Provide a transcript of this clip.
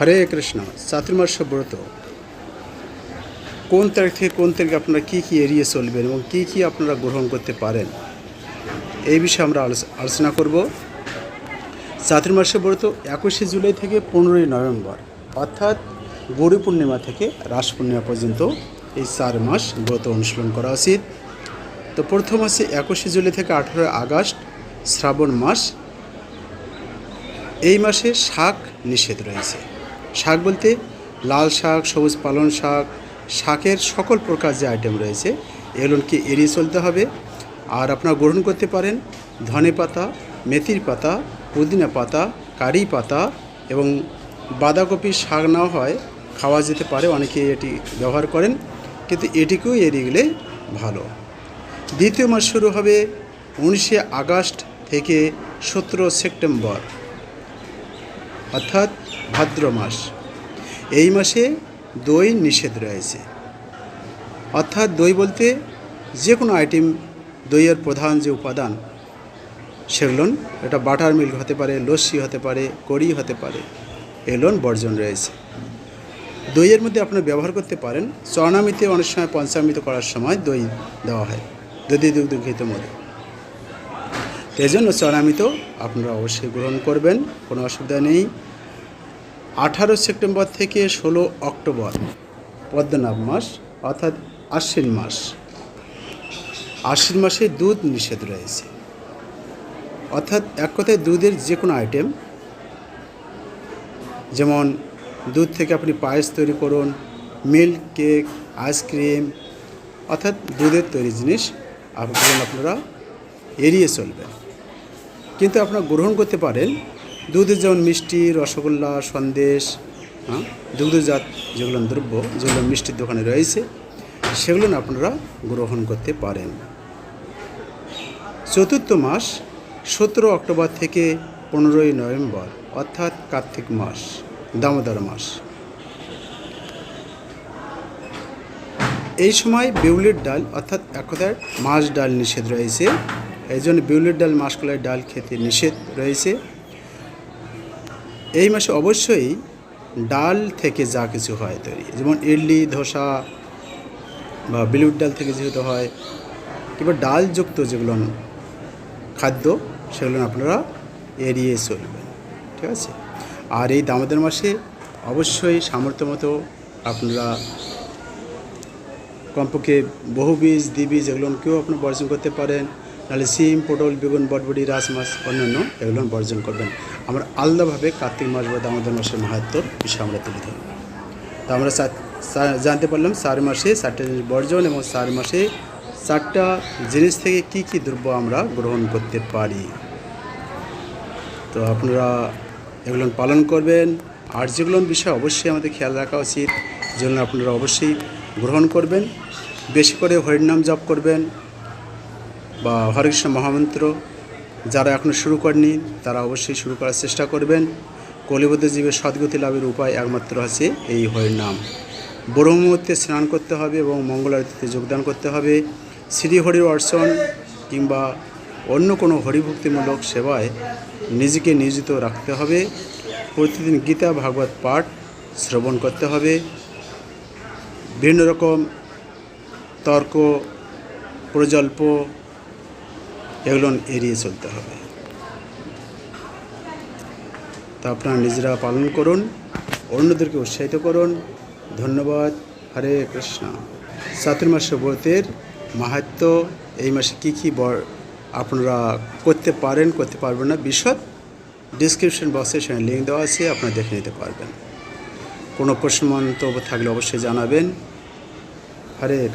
হরে কৃষ্ণ চাতুর্মাস ব্রত। কোন তারিখ থেকে কোন তারিখে আপনারা কী কী এড়িয়ে চলবেন এবং কী কী আপনারা গ্রহণ করতে পারেন? এই বিষয়ে আমরা আলোচ- আলোচনা করব। চাতুর্মাসের ব্রত একুশে জুলাই থেকে পনেরোই নভেম্বর, অর্থাৎ গৌরী পূর্ণিমা থেকে রাস পূর্ণিমা পর্যন্ত এই চার মাস ব্রত অনুশীলন করা উচিত। তো প্রথম আছে একুশে জুলাই থেকে আঠেরোই আগস্ট, শ্রাবণ মাস। এই মাসে শাক নিষেধ রয়েছে। শাক বলতে লাল শাক, সবুজ পালং শাক, শাকের সকল প্রকার যে আইটেম রয়েছে, এগুলোকে এড়িয়ে চলতে হবে। আর আপনারা গ্রহণ করতে পারেন ধনে পাতা, মেথির পাতা, পুদিনা পাতা, কারি পাতা এবং বাঁধাকপির শাক না হয়, খাওয়া যেতে পারে, অনেকে এটি ব্যবহার করেন, কিন্তু এটিকেও এড়িয়ে গেলে ভালো। দ্বিতীয় মাস শুরু হবে উনিশে আগস্ট থেকে সতেরো সেপ্টেম্বর। অর্থাৎ ভাদ্র মাস। এই মাসে দই নিষেধ রয়েছে। অর্থাৎ দই বলতে যে কোনো আইটেম দইয়ের প্রধান যে উপাদান সেগুলো এটা বাটার মিল্ক হতে পারে, লস্যি হতে পারে, কড়ি হতে পারে এগুলো বর্জন রয়েছে। দইয়ের মধ্যে আপনারা ব্যবহার করতে পারেন। চরণামিতে অনেক সময় পঞ্চামিত করার সময় দই দেওয়া হয়। দধি দুগ্ধ ঘিত মধ্যে এই জন্য চরণামিত আপনারা অবশ্যই গ্রহণ করবেন, কোনো অসুবিধা নেই। আঠারো সেপ্টেম্বর থেকে ষোলো অক্টোবর, পদ্মনাভ মাস, অর্থাৎ আশ্বিন মাস। আশ্বিন মাসে দুধ নিষেধ রয়েছে। অর্থাৎ এক কথায় দুধের যে কোনো আইটেম যেমন দুধ থেকে আপনি পায়েস তৈরি করুন মিল্ক কেক আইসক্রিম অর্থাৎ দুধের তৈরি জিনিস আপনারা এড়িয়ে চলবেন। কিন্তু আপনারা গ্রহণ করতে পারেন। দুধের যেমন মিষ্টি, রসগোল্লা, সন্দেশ হ্যাঁ দুগ্ধজাত যেগুলো দ্রব্য, যেগুলো মিষ্টির দোকানে রয়েছে, সেগুলো আপনারা গ্রহণ করতে পারেন। চতুর্থ মাস, সতেরো অক্টোবর থেকে পনেরোই নভেম্বর, অর্থাৎ কার্তিক মাস, দামোদর মাস। এই সময় বিউলির ডাল, অর্থাৎ এক কথায় মাছ ডাল নিষেধ রয়েছে। এই জন্য বিউলির ডাল, মাসকলাই ডাল খেতে নিষেধ রয়েছে। এই মাসে অবশ্যই ডাল থেকে যা কিছু হয় তৈরি। যেমন ইডলি, ধোসা বা বিলুর ডাল থেকে যেহেতু হয়, কিংবা ডালযুক্ত যেগুলো খাদ্য, সেগুলো আপনারা এড়িয়ে চলবেন। ঠিক আছে? আর এই দামোদর মাসে অবশ্যই সামর্থ্য মতো আপনারা কমপক্ষে বহু বীজ, দ্বিবীজ এগুলোকেও আপনি বর্জন করতে পারেন। নাহলে সিম, পটল, বেগুন, বটবটি রাস মাছ অন্যান্য এগুলো বর্জন করবেন। আমরা আলাদাভাবে কার্তিক মাস বা দামোদর মাসের মাহাত্ম বিষয়ে আমরা তুলে ধরব। তো আমরা জানতে পারলাম চার মাসে চারটে জিনিস বর্জন এবং চার মাসে চারটা জিনিস থেকে কি কি দ্রব্য আমরা গ্রহণ করতে পারি। তো আপনারা এগুলো পালন করবেন। আর যেগুলো বিষয়ে অবশ্যই আমাদের খেয়াল রাখা উচিত। যেগুলো আপনারা অবশ্যই গ্রহণ করবেন। বেশি করে হরিনাম জপ করবেন। বা হরেকৃষ্ণ মহামন্ত্র যারা এখনও শুরু করেনি তারা অবশ্যই শুরু করার চেষ্টা করবেন। কলিবদ্ধ জীবের সদ্গতি লাভের উপায় একমাত্র আছে এই হরিনাম ব্রহ্মমূর্তে স্নান করতে হবে এবং মঙ্গল আরতিতে যোগদান করতে হবে। শ্রী হরির অর্চন কিংবা অন্য কোনো হরিভক্তিমূলক সেবায় নিজেকে নিয়োজিত রাখতে হবে। প্রতিদিন গীতা, ভাগবত পাঠ শ্রবণ করতে হবে। বিভিন্ন রকম তর্ক, প্রজল্প এগুলো এড়িয়ে চলতে হবে। তা আপনারা নিজেরা পালন করুন, অন্যদেরকে উৎসাহিত করুন। ধন্যবাদ। হরে কৃষ্ণ। চাতুর্মাস ব্রতের মাহাত্ম, এই মাসে কী কী আপনারা করতে পারেন, করতে পারবেন না, বিশদ ডিসক্রিপশন বক্সে সেখানে লিঙ্ক দেওয়া আছে, আপনারা দেখে নিতে পারবেন। কোনো প্রশ্ন, মন্তব্য থাকলে অবশ্যই জানাবেন। হরে